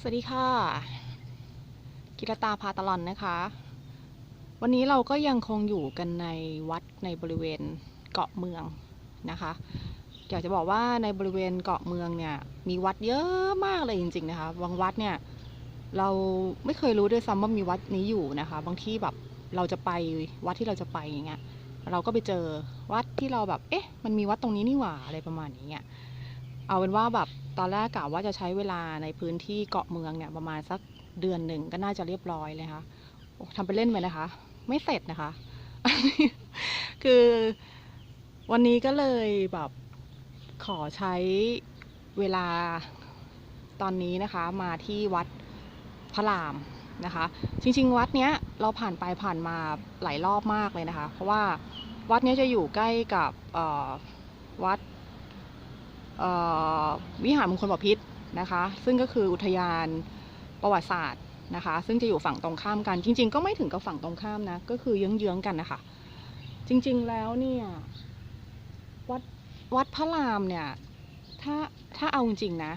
สวัสดีค่ะ กิรตาพาตลอนนะคะ วันนี้เราก็ยังคงอยู่กันในวัดในบริเวณเกาะเมืองนะคะอยากจะบอกว่าในบริเวณเกาะเมืองเนี่ยมีวัดเยอะมากเลยจริง ๆ นะคะบางวัดเนี่ยเราไม่เคยรู้ด้วยซ้ำว่ามีวัดนี้อยู่นะคะ บางที่แบบเราจะไปวัดที่เราจะไปอย่างเงี้ยเราก็ไปเจอวัดที่เราแบบ เอ๊ะ มันมีวัดตรงนี้นี่หว่าอะไรประมาณนี้เงี้ย เอาเป็นว่าแบบตอนแรกกะว่าจะใช้เวลาในพื้นที่เกาะเมืองเนี่ยประมาณสักเดือนหนึ่งก็น่าจะเรียบร้อยเลยค่ะทำไปเล่นไปนะคะ ไม่เสร็จนะคะ คือวันนี้ก็เลยแบบขอใช้เวลาตอนนี้นะคะ มาที่วัดพระรามนะคะ จริง ๆ วัดเนี้ยเราผ่านไปผ่านมาหลายรอบมากเลยนะคะ เพราะว่าวัดเนี้ยจะอยู่ใกล้กับวัด วิหารมงคลบพิตรนะคะ ซึ่งก็คืออุทยานประวัติศาสตร์นะคะ ซึ่งจะอยู่ฝั่งตรงข้ามกัน จริง ๆ ก็ไม่ถึงกับฝั่งตรงข้ามนะ ก็คือเยื้องๆกันนะคะ จริง ๆ แล้วเนี่ยวัดวัดพระรามเนี่ยถ้าถ้าเอาจริงนะ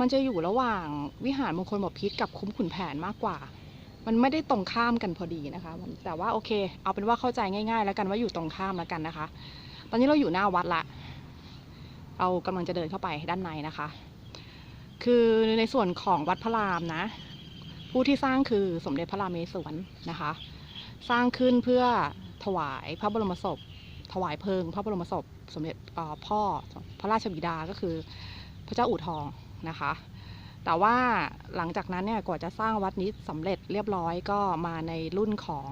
มันจะอยู่ระหว่างวิหารมงคลบพิตรกับคุ้มขุนแผนมากกว่า มันไม่ได้ตรงข้ามกันพอดีนะคะ แต่ว่าโอเค เอาเป็นว่าเข้าใจง่าย ๆ แล้วกันว่าอยู่ตรงข้ามแล้วกันนะคะ ตอนนี้เราอยู่หน้าวัดละ เรากำลังจะเดินเข้าไปด้านในนะคะ คือในส่วนของวัดพระรามนะ ผู้ที่สร้างคือสมเด็จพระรามเมศวรนะคะ สร้างขึ้นเพื่อถวายพระบรมศพ ถวายเพลิง พระบรมศพ สมเด็จพ่อพระราชบิดาก็คือพระเจ้าอู่ทองนะคะ แต่ว่าหลังจากนั้นเนี่ยกว่าจะสร้างวัดนี้สำเร็จเรียบร้อยก็มาในรุ่นของ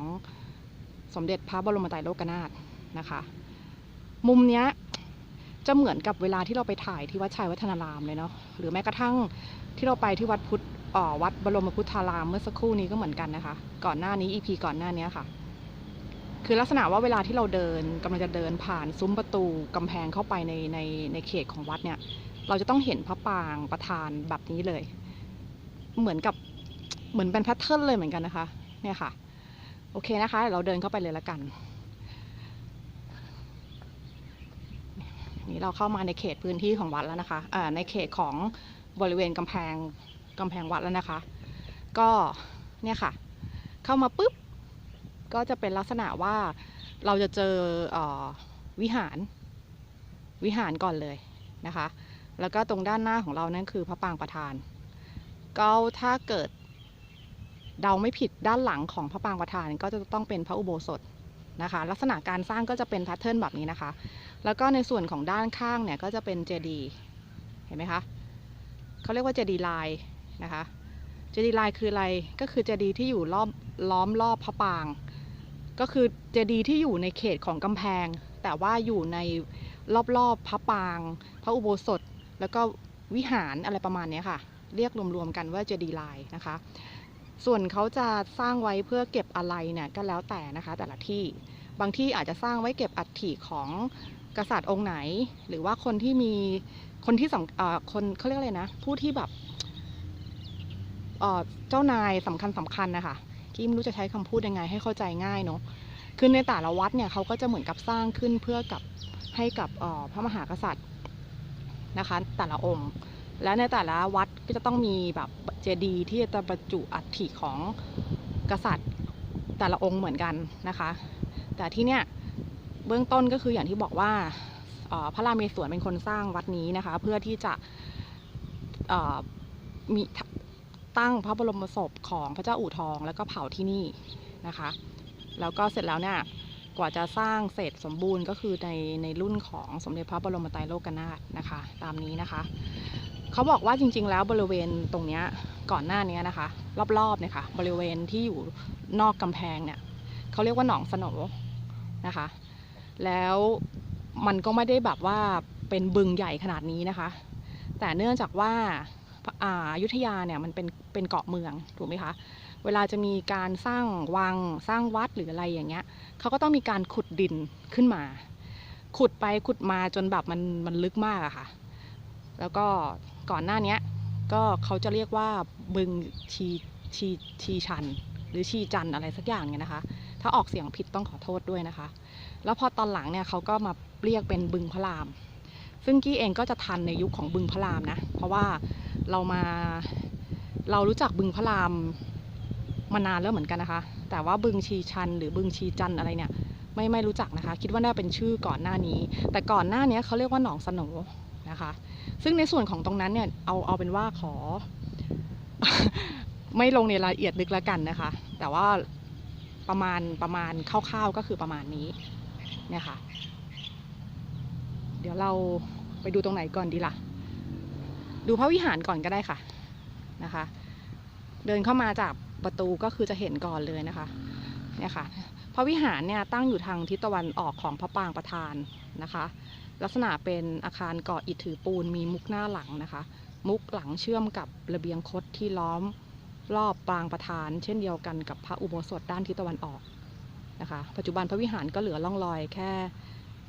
สมเด็จพระบรมไตรโลกนาถนะคะ มุมเนี้ย จะเหมือนกับเวลาที่เราไปถ่ายที่วัดชัยวัฒนารามเลยเนาะหรือแม้กระทั่งที่เราไปที่วัดพุทธอ่อวัดบรมพุทธารามเมื่อสักครู่นี้ก็เหมือนกันนะคะ ก่อนหน้านี้ EP ก่อนหน้านี้ค่ะ คือลักษณะว่าเวลาที่เราเดินกำลังจะเดินผ่านซุ้มประตูกำแพงเข้าไปในในในเขตของวัดเนี่ย เราจะต้องเห็นพระปางประธานแบบนี้เลย เหมือนกับเหมือนเป็นแพทเทิร์นเลยเหมือนกันนะคะ เนี่ยค่ะ โอเคนะคะ เราเดินเข้าไปเลยละกัน นี่เราเข้ามาในเขตพื้นที่ของวัดแล้วนะคะอ่าในเขตของบริเวณกำแพงกำแพงวัดแล้วนะคะ ก็เนี่ยค่ะ เข้ามาปุ๊บ ก็จะเป็นลักษณะว่าเราจะเจอเออวิหารวิหารก่อนเลยนะคะ แล้วก็ตรงด้านหน้าของเรานั่นคือพระปางประธาน ก็ถ้าเกิดเดาไม่ผิดด้านหลังของพระปางประธานก็จะต้องเป็นพระอุโบสถนะคะ ลักษณะการสร้างก็จะเป็นแพทเทิร์นแบบนี้นะคะ แล้วก็ในส่วนของด้านข้างเนี่ยก็จะเป็นเจดีเห็นไหมคะเขาเรียกว่าเจดีลายนะคะเจดีลายคืออะไรก็คือเจดีที่อยู่รอบล้อมรอบพระปาง ก็คือเจดีที่อยู่ในเขตของกำแพง แต่ว่าอยู่ในรอบๆพระปาง พระอุโบสถ แล้วก็วิหารอะไรประมาณนี้ค่ะ เรียกรวมๆกันว่าเจดีลายนะคะ ส่วนเขาจะสร้างไว้เพื่อเก็บอะไรเนี่ยก็แล้วแต่นะคะ แต่ละที่บางที่อาจจะสร้างไว้เก็บอัฐิของ กษัตริย์องค์ไหน หรือว่าคนที่มีคนที่สำเอ่อคนเขาเรียกอะไรนะ ผู้ที่แบบเจ้านายสำคัญสำคัญนะคะที่ไม่รู้จะใช้คำพูดยังไงให้เข้าใจง่ายเนาะคือในแต่ละวัดเนี่ยเขาก็จะเหมือนกับสร้างขึ้นเพื่อกับให้กับพระมหากษัตริย์นะคะ แต่ละองค์ และในแต่ละวัดก็จะต้องมีแบบเจดีย์ที่จะบรรจุอัฐิของกษัตริย์แต่ละองค์เหมือนกันนะคะ แต่ที่เนี่ย เบื้องต้นก็คืออย่างที่บอกว่าพระรามเมศวรเป็นคนสร้างวัดนี้นะคะ เพื่อที่จะมีตั้งพระบรมศพของพระเจ้าอู่ทอง แล้วก็เผาที่นี่นะคะ แล้วก็เสร็จแล้วเนี่ยกว่าจะสร้างเสร็จสมบูรณ์ก็คือในในรุ่นของสมเด็จพระบรมไตรโลกนาถนะคะ ตามนี้นะคะเขาบอกว่าจริง ๆ แล้วบริเวณตรงเนี้ยก่อนหน้านี้นะคะ รอบๆเนี่ยค่ะ บริเวณที่อยู่นอกกำแพงเนี่ยเขาเรียกว่าหนองสนนะคะ แล้วมันก็ไม่ได้แบบว่าเป็นบึงใหญ่ขนาดนี้นะคะ แต่เนื่องจากว่าอ่าอยุธยาเนี่ยมันเป็นเป็นเกาะเมืองถูกไหมคะ เวลาจะมีการสร้างวังสร้างวัดหรืออะไรอย่างเงี้ยเขาก็ต้องมีการขุดดินขึ้นมา ขุดไปขุดมาจนแบบมันมันลึกมากอะค่ะ แล้วก็ก่อนหน้านี้ก็เขาจะเรียกว่าบึงชีชีชีชัน หรือชีจันอะไรสักอย่างเนี่ยนะคะ ถ้าออกเสียงผิดต้องขอโทษด้วยนะคะ แล้วพอตอนหลังเนี่ยเขาก็มาเรียกเป็นบึงพระราม ซึ่งกี้เองก็จะทันในยุคของบึงพระรามนะ เพราะว่าเรามาเรารู้จักบึงพระรามมานานแล้วเหมือนกันนะคะ แต่ว่าบึงชีชันหรือบึงชีจันอะไรเนี่ยไม่ไม่รู้จักนะคะ คิดว่าน่าเป็นชื่อก่อนหน้านี้ แต่ก่อนหน้านี้เขาเรียกว่าหนองสโหนนะคะ ซึ่งในส่วนของตรงนั้นเนี่ยเอาเอาเป็นว่าขอ ไม่ลงในรายละเอียดลึกแล้วกันนะคะ แต่ว่าประมาณประมาณคร่าวๆก็คือประมาณนี้ เนี่ยค่ะ เดี๋ยวเราไปดูตรงไหนก่อนดีล่ะ ดูพระวิหารก่อนก็ได้ค่ะนะคะ เดินเข้ามาจากประตูก็คือจะเห็นก่อนเลยนะคะเนี่ยค่ะพระวิหารเนี่ยตั้งอยู่ทางทิศตะวันออกของพระปรางประธานนะคะ ลักษณะเป็นอาคารก่ออิฐถือปูนมีมุกหน้าหลังนะคะ มุกหลังเชื่อมกับระเบียงคดที่ล้อมรอบปรางประธาน เช่นเดียวกันกับพระอุโบสถด้านทิศตะวันออก นะคะปัจจุบันพระวิหารก็เหลือร่องรอยแค่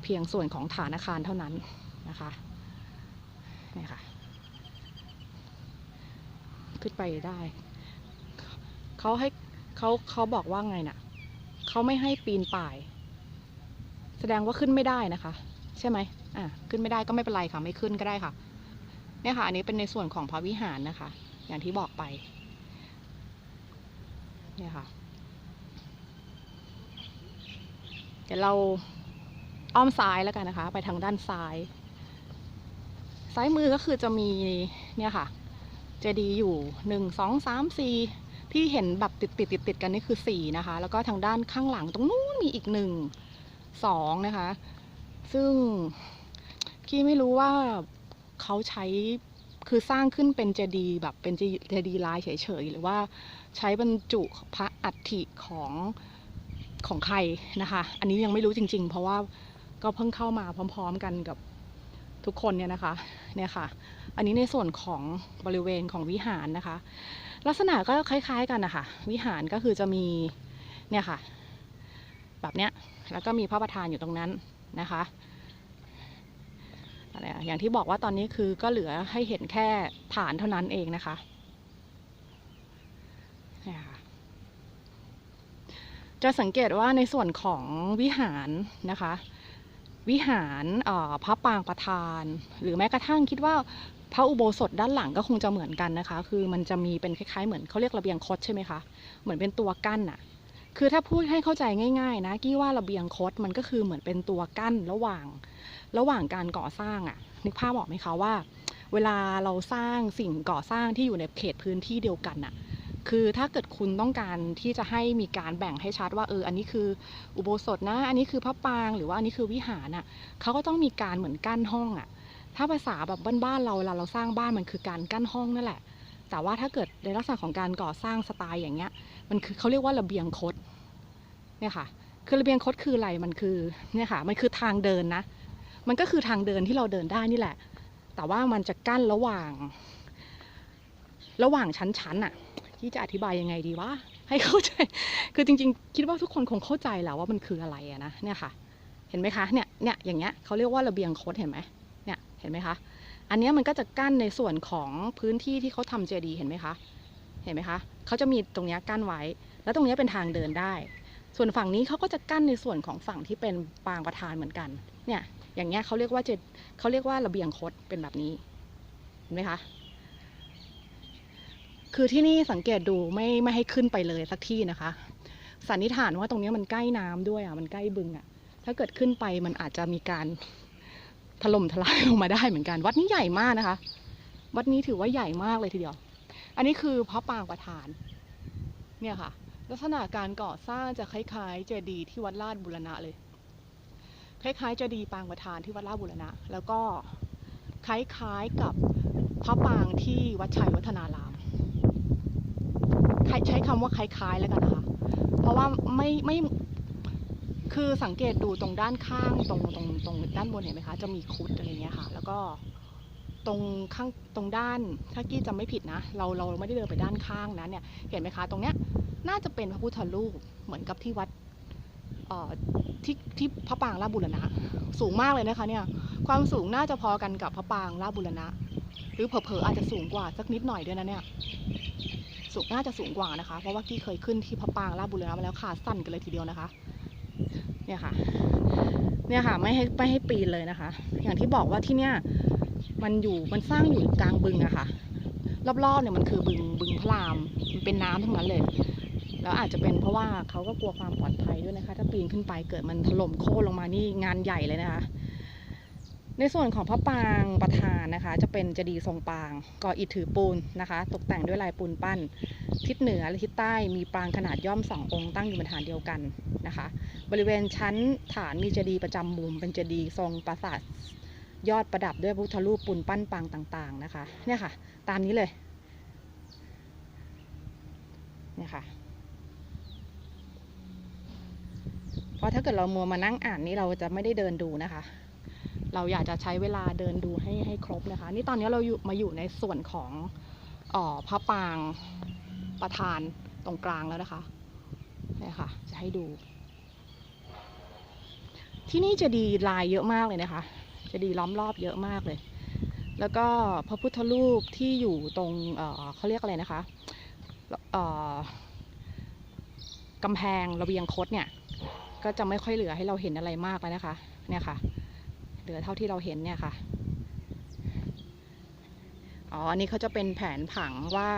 เพียงส่วนของฐานอาคารเท่านั้นนะคะนี่ค่ะขึ้นไปได้เขาให้เขาเขาบอกว่าไงน่ะเขาไม่ให้ปีนป่าย แสดงว่าขึ้นไม่ได้นะคะ ใช่ไหมอะขึ้นไม่ได้ก็ไม่เป็นไรค่ะ ไม่ขึ้นก็ได้ค่ะเนี่ยค่ะ อันนี้เป็นในส่วนของพระวิหารนะคะ อย่างที่บอกไปเนี่ยค่ะ เดี๋ยวเราอ้อมซ้ายแล้วกันนะคะ ไปทางด้านซ้าย ซ้ายมือก็คือจะมีเนี่ยค่ะเจดีย์อยู่หนึ่งสองสามสี่ที่เห็นแบบติดติดติดติดกันนี่คือสี่นะคะ แล้วก็ทางด้านข้างหลังตรงนู้นมีอีกหนึ่งสองนะคะ ซึ่งกี้ไม่รู้ว่าเขาใช้คือสร้างขึ้นเป็นเจดีย์แบบเป็นเจดีย์ลายเฉยๆหรือว่าใช้บรรจุพระอัฐิของ ของใครนะคะ อันนี้ยังไม่รู้จริง ๆ เพราะว่าก็เพิ่งเข้ามาพร้อม ๆ กันกับทุกคนเนี่ยนะคะเนี่ยค่ะ อันนี้ในส่วนของบริเวณของวิหารนะคะ ลักษณะก็คล้าย ๆ กันนะคะวิหารก็คือจะมีเนี่ยค่ะ แบบเนี้ยแล้วก็มีพระประธานอยู่ตรงนั้นนะคะอะไรอย่างที่บอกว่าตอนนี้คือก็เหลือให้เห็นแค่ฐานเท่านั้นเองนะคะเนี่ยค่ะ จะสังเกตว่าในส่วนของวิหารนะคะ วิหารพระปางประธาน หรือแม้กระทั่งคิดว่าพระอุโบสถด้านหลังก็คงจะเหมือนกันนะคะ คือมันจะมีเป็นคล้ายๆเหมือนเขาเรียกระเบียงคดใช่ไหมคะ เหมือนเป็นตัวกั้นอะคือถ้าพูดให้เข้าใจง่าย ๆ นะกี้ว่าระเบียงคดมันก็คือเหมือนเป็นตัวกั้นระหว่าง ระหว่างการก่อสร้างอะนึกภาพออกไหมคะว่า เวลาเราสร้างสิ่งก่อสร้างที่อยู่ในเขตพื้นที่เดียวกันอะ คือถ้าเกิดคุณต้องการที่จะให้มีการแบ่งให้ชัดว่าเอออันนี้คืออุโบสถนะ อันนี้คือพระปรางหรือว่าอันนี้คือวิหารอะเขาก็ต้องมีการเหมือนกั้นห้องอะถ้าภาษาแบบบ้านๆเราเวลาเราสร้างบ้านมันคือการกั้นห้องนั่นแหละ แต่ว่าถ้าเกิดในลักษณะของการก่อสร้างสไตล์อย่างเงี้ย มันคือเขาเรียกว่าระเบียงคดเนี่ยค่ะ คือระเบียงคดคืออะไรมันคือเนี่ยค่ะ มันคือทางเดินนะ มันก็คือทางเดินที่เราเดินได้นี่แหละ แต่ว่ามันจะกั้นระหว่าง ระหว่างชั้นๆน่ะ ที่จะอธิบายยังไงดีวะให้เข้าใจ คือจริง ๆ คิดว่าทุกคนคงเข้าใจแล้วว่ามันคืออะไรอะนะเนี่ยค่ะ เห็นไหมคะเนี่ยเนี่ยอย่างเงี้ยเขาเรียกว่าระเบียงคดเห็นไหมเนี่ยเห็นไหมคะ อันนี้มันก็จะกั้นในส่วนของพื้นที่ที่เขาทำเจดีย์เห็นไหมคะ เห็นไหมคะเขาจะมีตรงเนี้ยกั้นไว้ แล้วตรงเนี้ยเป็นทางเดินได้ ส่วนฝั่งนี้เขาก็จะกั้นในส่วนของฝั่งที่เป็นปางประธานเหมือนกัน เนี่ย อย่างเงี้ยเขาเรียกว่าเจดเขาเรียกว่าระเบียงคดเป็นแบบนี้ เห็นไหมคะ คือที่นี่สังเกตดูไม่ไม่ให้ขึ้นไปเลยสักที่นะคะ สันนิษฐานว่าตรงนี้มันใกล้น้ำด้วยอะมันใกล้บึงอะ ถ้าเกิดขึ้นไปมันอาจจะมีการถล่มทลายลงมาได้เหมือนกัน วัดนี้ใหญ่มากนะคะ วัดนี้ถือว่าใหญ่มากเลยทีเดียว อันนี้คือพระปางประธาน เนี่ยค่ะ ลักษณะการก่อสร้างจะคล้ายๆเจดีย์ที่วัดลาดบุรณะเลย คล้ายๆเจดีย์ปางประธานที่วัดลาดบุรณะ แล้วก็คล้ายๆกับพระปางที่วัดชัยวัฒนาราม ใช้ใช้คำว่าคล้ายๆแล้วกันนะคะ เพราะว่าไม่ไม่คือสังเกตดูตรงด้านข้างตรงตรงตรงด้านบนเห็นไหมคะ จะมีคุดอะไรเงี้ยค่ะ แล้วก็ตรงข้างตรงด้านถ้ากี้จำไม่ผิดนะ เราเราไม่ได้เดินไปด้านข้างนะเนี่ยเห็นไหมคะ ตรงเนี้ยน่าจะเป็นพระพุทธรูปเหมือนกับที่วัดที่ที่พระปางราบุรณะ สูงมากเลยนะคะเนี่ยความสูงน่าจะพอกันกับพระปางราบุรณะ หรือเผลอๆอาจจะสูงกว่าสักนิดหน่อยด้วยนะเนี่ย สูงน่าจะสูงกว่านะคะ เพราะว่ากี้เคยขึ้นที่พระปางราชบุรณะมาแล้วขาสั้นกันเลยทีเดียวนะคะ เนี่ยค่ะ เนี่ยค่ะไม่ให้ไม่ให้ปีนเลยนะคะ อย่างที่บอกว่าที่เนี่ยมันอยู่มันสร้างอยู่กลางบึงอะค่ะ รอบๆเนี่ยมันคือบึงบึงพระรามมันเป็นน้ำทั้งนั้นเลย แล้วอาจจะเป็นเพราะว่าเขาก็กลัวความปลอดภัยด้วยนะคะ ถ้าปีนขึ้นไปเกิดมันถล่มโค่นลงมานี่งานใหญ่เลยนะคะ ในส่วนของพระปางประธานนะคะ จะเป็นเจดีย์ทรงปางก่ออิฐถือปูนนะคะ ตกแต่งด้วยลายปูนปั้น ทิศเหนือและทิศใต้มีปางขนาดย่อมสององค์ตั้งอยู่บนฐานเดียวกันนะคะ บริเวณชั้นฐานมีเจดีย์ประจำมุม เป็นเจดีย์ทรงปราสาทยอดประดับด้วยพุทธรูปปูนปั้นปางต่างๆนะคะ เนี่ยค่ะ ตามนี้เลยเนี่ยค่ะเพราะถ้าเกิดเรามัวมานั่งอ่านนี่เราจะไม่ได้เดินดูนะคะ เราอยากจะใช้เวลาเดินดูให้ให้ครบนะคะ นี่ตอนนี้เราอยู่มาอยู่ในส่วนของออพระปางประธานตรงกลางแล้วนะคะนี่ค่ะ จะให้ดู ที่นี่จะดีลายเยอะมากเลยนะคะ จะดีล้อมรอบเยอะมากเลย แล้วก็พระพุทธรูปที่อยู่ตรงเเขาเรียกอะไรนะคะกำแพงระเบียงคดเนี่ย ก็จะไม่ค่อยเหลือให้เราเห็นอะไรมากแล้วนะคะ เนี่ยค่ะ เหลือเท่าที่เราเห็นเนี่ยค่ะ อ๋อ อันนี้เขาจะเป็นแผนผังว่า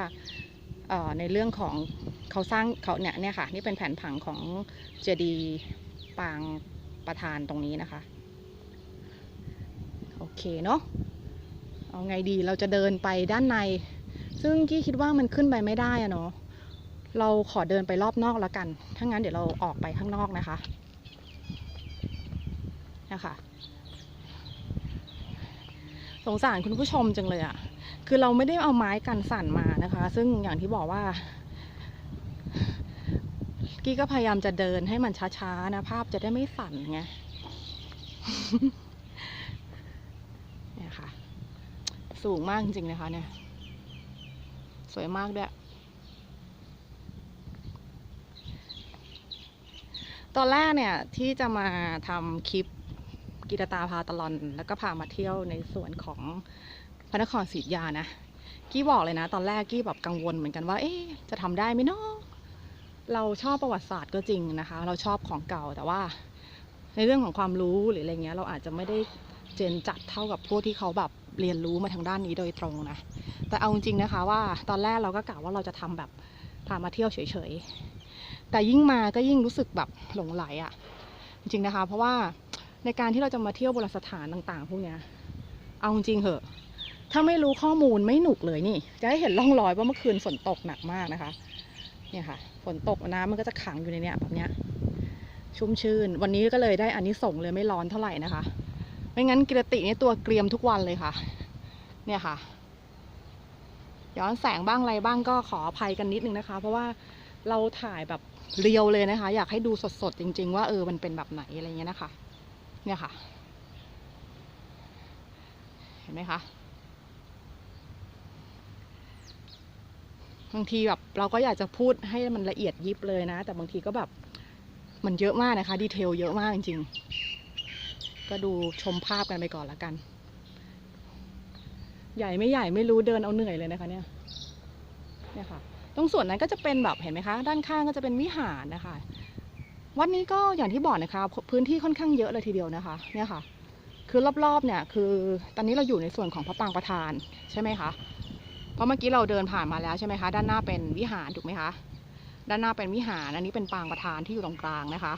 ในเรื่องของเขาสร้างเขาเนี่ยเนี่ยค่ะ นี่เป็นแผนผังของเจดีปางประธานตรงนี้นะคะ โอเคเนาะเอาไงดีเราจะเดินไปด้านใน ซึ่งกี้คิดว่ามันขึ้นไปไม่ได้อะเนาะเราขอเดินไปรอบนอกแล้วกัน ถ้างั้นเดี๋ยวเราออกไปข้างนอกนะคะนะคะ สงสารคุณผู้ชมจังเลยอะคือเราไม่ได้เอาไม้กันสั่นมานะคะ ซึ่งอย่างที่บอกว่า กี้ก็พยายามจะเดินให้มันช้าๆนะภาพจะได้ไม่สั่นไงเนี่ยค่ะ สูงมากจริงๆนะคะ เนี่ย สวยมากด้วยตอนแรกเนี่ยที่จะมาทำคลิป กีตาตาพาตลอน แล้วก็พามาเที่ยวในส่วนของพระนครศรีอยุธยานะ กี้บอกเลยนะ ตอนแรกกี้แบบกังวลเหมือนกันว่า เอ๊จะทำได้ไหมเนาะเราชอบประวัติศาสตร์ก็จริงนะคะ เราชอบของเก่าแต่ว่า ในเรื่องของความรู้หรืออะไรเงี้ย เราอาจจะไม่ได้เจนจัดเท่ากับพวกที่เขาแบบเรียนรู้มาทางด้านนี้โดยตรงนะ แต่เอาจริงนะคะว่าตอนแรกเราก็กะว่าเราจะทำแบบพามาเที่ยวเฉยๆ แต่ยิ่งมาก็ยิ่งรู้สึกแบบหลงไหลอะ่ะ จริงๆนะคะ เพราะว่า ในการที่เราจะมาเที่ยวโบราณสถานต่าง ๆ พวกเนี้ย เอาจริงเหอะ ถ้าไม่รู้ข้อมูลไม่หนุกเลยนี่ จะให้เห็นร่องรอยว่าเมื่อคืนฝนตกหนักมากนะคะ เนี่ยค่ะ ฝนตกน้ำมันก็จะขังอยู่ในเนี้ยแบบเนี้ย ชุ่มชื่น วันนี้ก็เลยได้อันนี้ส่งเลยไม่ร้อนเท่าไหร่นะคะ ไม่งั้นกิรตินี่ตัวเกรียมทุกวันเลยค่ะ เนี่ยค่ะ ย้อนแสงบ้างอะไรบ้างก็ขออภัยกันนิดนึงนะคะ เพราะว่าเราถ่ายแบบเรียวเลยนะคะ อยากให้ดูสดๆจริง ๆ ว่าเออมันเป็นแบบไหนอะไรเงี้ยนะคะ เนี่ยค่ะ เห็นไหมคะบางทีแบบเราก็อยากจะพูดให้มันละเอียดยิบเลยนะ แต่บางทีก็แบบมันเยอะมากนะคะ ดีเทลเยอะมากจริง ๆ ก็ดูชมภาพกันไปก่อนละกัน ใหญ่ไม่ใหญ่ไม่รู้เดินเอาเหนื่อยเลยนะคะเนี่ยเนี่ยค่ะ ตรงส่วนนั้นก็จะเป็นแบบเห็นไหมคะ ด้านข้างก็จะเป็นวิหารนะคะ วัดนี้ก็อย่างที่บอกนะคะพื้นที่ค่อนข้างเยอะเลยทีเดียวนะคะ เนี่ยค่ะ คือรอบๆเนี่ยคือตอนนี้เราอยู่ในส่วนของพระปางประธานใช่ไหมคะเพราะเมื่อกี้เราเดินผ่านมาแล้วใช่ไหมคะด้านหน้าเป็นวิหารถูกไหมคะด้านหน้าเป็นวิหารอันนี้เป็นปางประธานที่อยู่ตรงกลางนะคะ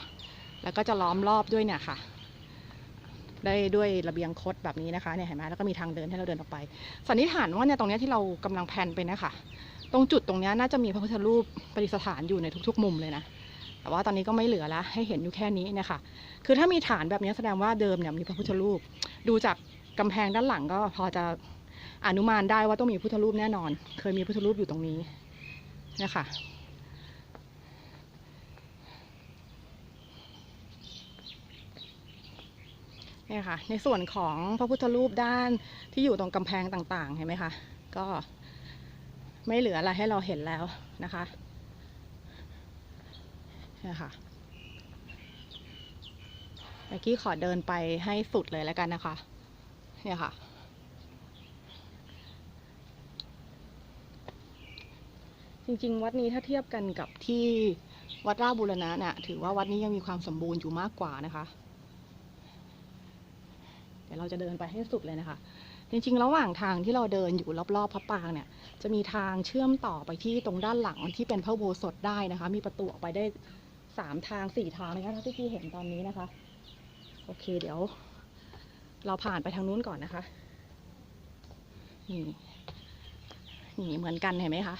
แล้วก็จะล้อมรอบด้วยเนี่ยค่ะได้ด้วยระเบียงคดแบบนี้นะคะเนี่ยเห็นไหมแล้วก็มีทางเดินให้เราเดินออกไปสันนิษฐานว่าเนี่ยตรงนี้ที่เรากำลังแพนไปนะคะตรงจุดตรงนี้น่าจะมีพระพุทธรูปประดิษฐานอยู่ในทุก ๆ มุมเลยนะ แต่ว่าตอนนี้ก็ไม่เหลือแล้วให้เห็นอยู่แค่นี้นะคะ คือถ้ามีฐานแบบนี้แสดงว่าเดิมเนี่ยมีพระพุทธรูป ดูจากกำแพงด้านหลังก็พอจะอนุมานได้ว่าต้องมีพุทธรูปแน่นอน เคยมีพุทธรูปอยู่ตรงนี้นี่ยค่ะเนี่ยค่ะ ในส่วนของพระพุทธรูปด้านที่อยู่ตรงกำแพงต่างๆ เห็นไหมคะ ก็ไม่เหลืออะไรให้เราเห็นแล้วนะคะ นี่ยค่ะเมื่อกี้ขอเดินไปให้สุดเลยแล้วกันนะคะ เนี่ยค่ะ จริงๆ วัดนี้ถ้าเทียบกันกับที่วัดราชบูรณะเนี่ยถือว่าวัดนี้ยังมีความสมบูรณ์อยู่มากกว่านะคะ เดี๋ยวเราจะเดินไปให้สุดเลยนะคะ จริงๆ ระหว่างทางที่เราเดินอยู่รอบๆพระปางเนี่ย จะมีทางเชื่อมต่อไปที่ตรงด้านหลังที่เป็นพระโบสถได้นะคะ มีประตูออกไปได้ สามทางสี่ทางนะคะที่พี่เห็นตอนนี้นะคะ โอเคเดี๋ยว เราผ่านไปทางนู้นก่อนนะคะนี่นี่เหมือนกันเห็นไหมคะ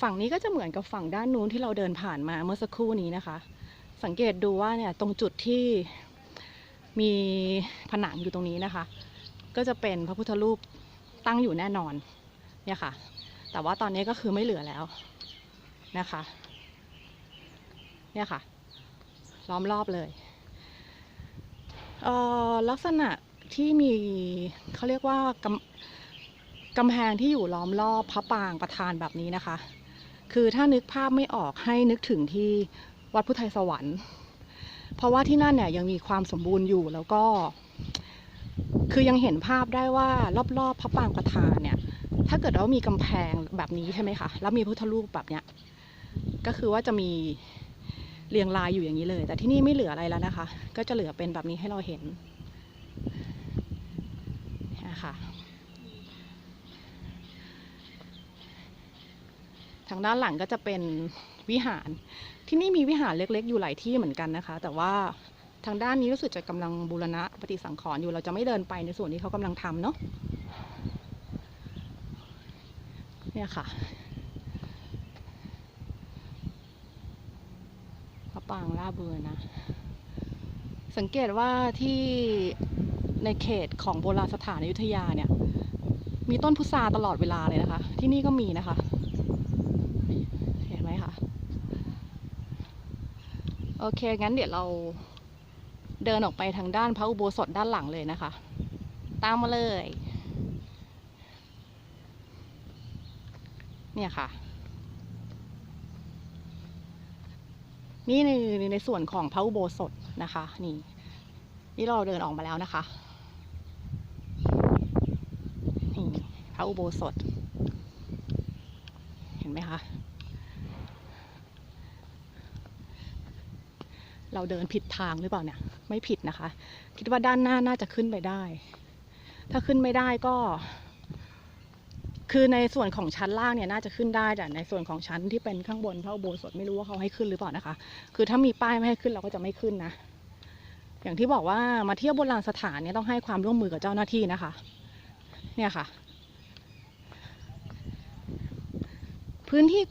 ฝั่งนี้ก็จะเหมือนกับฝั่งด้านนู้นที่เราเดินผ่านมาเมื่อสักครู่นี้นะคะ สังเกตดูว่าเนี่ยตรงจุดที่มีผนังอยู่ตรงนี้นะคะ ก็จะเป็นพระพุทธรูปตั้งอยู่แน่นอนเนี่ยค่ะ แต่ว่าตอนนี้ก็คือไม่เหลือแล้ว นะคะ เนี่ยค่ะ ล้อมรอบเลยเอ่อลักษณะที่มีเขาเรียกว่ากำกำแพงที่อยู่ล้อมรอบพระปรางประธานแบบนี้นะคะ คือถ้านึกภาพไม่ออกให้นึกถึงที่วัดพุทธไทยสวรรค์ เพราะว่าที่นั่นเนี่ยยังมีความสมบูรณ์อยู่แล้วก็ คือยังเห็นภาพได้ว่ารอบๆพระปรางประธานเนี่ย ถ้าเกิดว่ามีกำแพงแบบนี้ใช่ไหมคะ แล้วมีพุทธรูปแบบเนี้ย ก็คือว่าจะมีเรียงรายอยู่อย่างนี้เลย แต่ที่นี่ไม่เหลืออะไรแล้วนะคะ ก็จะเหลือเป็นแบบนี้ให้เราเห็นนะคะทางด้านหลังก็จะเป็นวิหารที่นี่มีวิหารเล็ก ๆ อยู่หลายที่เหมือนกันนะคะ แต่ว่าทางด้านนี้รู้สึกจะกำลังบูรณะปฏิสังขรณ์อยู่เราจะไม่เดินไปในส่วนที่เขากำลังทำเนาะเนี่ยค่ะ พระ ปางราชบุรณะสังเกตว่าที่ในเขตของโบราณสถานอยุธยาเนี่ย มีต้นพุทราตลอดเวลาเลยนะคะ ที่นี่ก็มีนะคะ เห็นไหมคะ โอเค งั้นเดี๋ยวเราเดินออกไปทางด้านพระอุโบสถด้านหลังเลยนะคะ ตามมาเลย เนี่ยค่ะ นี่ในี่ในในส่วนของพระอุโบสถนะคะ นี่ นี่เราเดินออกมาแล้วนะคะนี่พระอุโบสถ เห็นไหมคะเราเดินผิดทางหรือเปล่าเนี่ย ไม่ผิดนะคะ คิดว่าด้านหน้าน่าจะขึ้นไปได้ ถ้าขึ้นไม่ได้ก็ คือในส่วนของชั้นล่างเนี่ยน่าจะขึ้นได้แต่ในส่วนของชั้นที่เป็นข้างบนพระอุโบสถไม่รู้ว่าเขาให้ขึ้นหรือเปล่านะคะ คือถ้ามีป้ายไม่ให้ขึ้นเราก็จะไม่ขึ้นนะ อย่างที่บอกว่ามาเที่ยวโบราณสถานเนี่ยต้องให้ความร่วมมือกับเจ้าหน้าที่นะคะ เนี่ยค่ะ พื้นที่